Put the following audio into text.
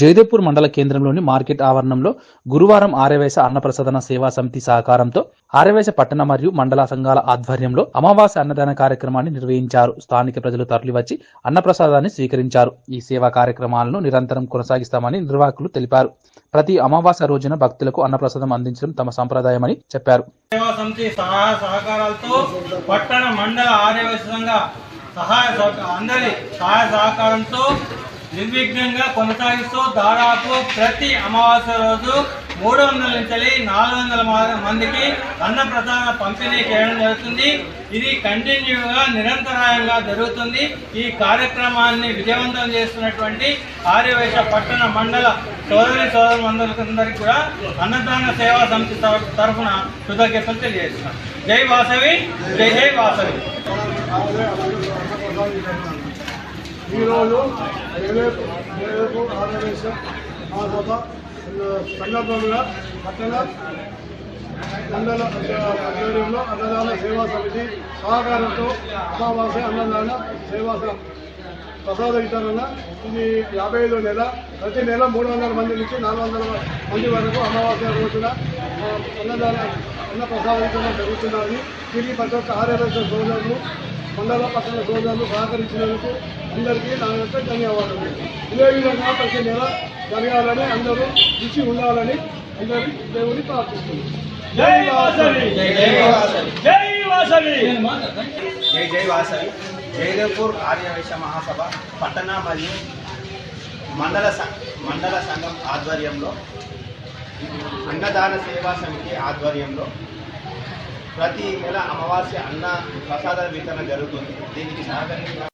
జయదేపూర్ మండల కేంద్రంలోని మార్కెట్ ఆవరణంలో గురువారం ఆర్యవేశ అన్నప్రసాదన సేవా సమితి సహకారంతో ఆర్యవేశ పట్టణ మరియు మండల సంఘాల ఆధ్వర్యంలో అమావాస్య అన్నదాన కార్యక్రమాన్ని నిర్వహించారు. స్థానిక ప్రజలు తరలివచ్చి అన్నప్రసాదాన్ని స్వీకరించారు. ఈ సేవా కార్యక్రమాలను నిరంతరం కొనసాగిస్తామని నిర్వాహకులు తెలిపారు. ప్రతి అమావాస్య రోజున భక్తులకు అన్నప్రసాదం అందించడం తమ సంప్రదాయమని చెప్పారు. సహాయ సహకారంతో నిర్విఘ్నంగా కొనసాగిస్తూ దాదాపు ప్రతి అమావాస్య రోజు మూడు వందల నుంచి నాలుగు వందల మందికి అన్నప్రసాద పంపిణీ చేయడం జరుగుతుంది. ఇది కంటిన్యూగా నిరంతరాయంగా జరుగుతుంది. ఈ కార్యక్రమాన్ని విజయవంతం చేస్తున్నటువంటి ఆర్యవేశ పట్టణ మండల సోదరి సోదరులందరికీ కూడా అన్నదాన సేవా సమితి తరఫున కృతజ్ఞతలు తెలియజేస్తున్నాం. జై వాసవి జై జై వాసవి. ఈరోజు రేపు రేపు ఆంధ్రప్రదేశ్ మా సభ సందర్భంగా పట్టణ మండల ఆధ్వర్యంలో అన్నదాన సేవా సమితి సహకారంతో అమావాస్య అన్నదాన సేవా ప్రసాద వితరణ. ఇది యాభై ఐదో నెల. ప్రతి నెల మూడు వందల మంది నుంచి నాలుగు వందల మంది వరకు అమావాస్య రోజున అన్నదాన అన్న ప్రసాద వితరణ జరుగుతున్నది. దీనికి ప్రతి ఒక్క ఆర్యవేశ సోదరులు మండల పట్టణ సోదరులు సహకరించినందుకు అందరికీ నా యొక్క ధన్యవాదాలు. ఇదే విధంగా ప్రతి నెల జరగాలని అందరూ రుచి ఉండాలని అందరి దేవుని ప్రార్థిస్తున్నాను జై వాసవి! జై జై వాసవి! జై వాసవి! జై జై వాసవి! జయదేవ్పూర్ ఆర్యవైశ్య మహాసభ పట్టణ మరియు మండల స- మండల సంఘం ఆధ్వర్యంలో అన్నదాన సేవా సమితి ఆధ్వర్యంలో ప్రతి నెల అమావాస్య అన్న ప్రసాద వితరణ జరుగుతుంది. దీనికి సహకరించిన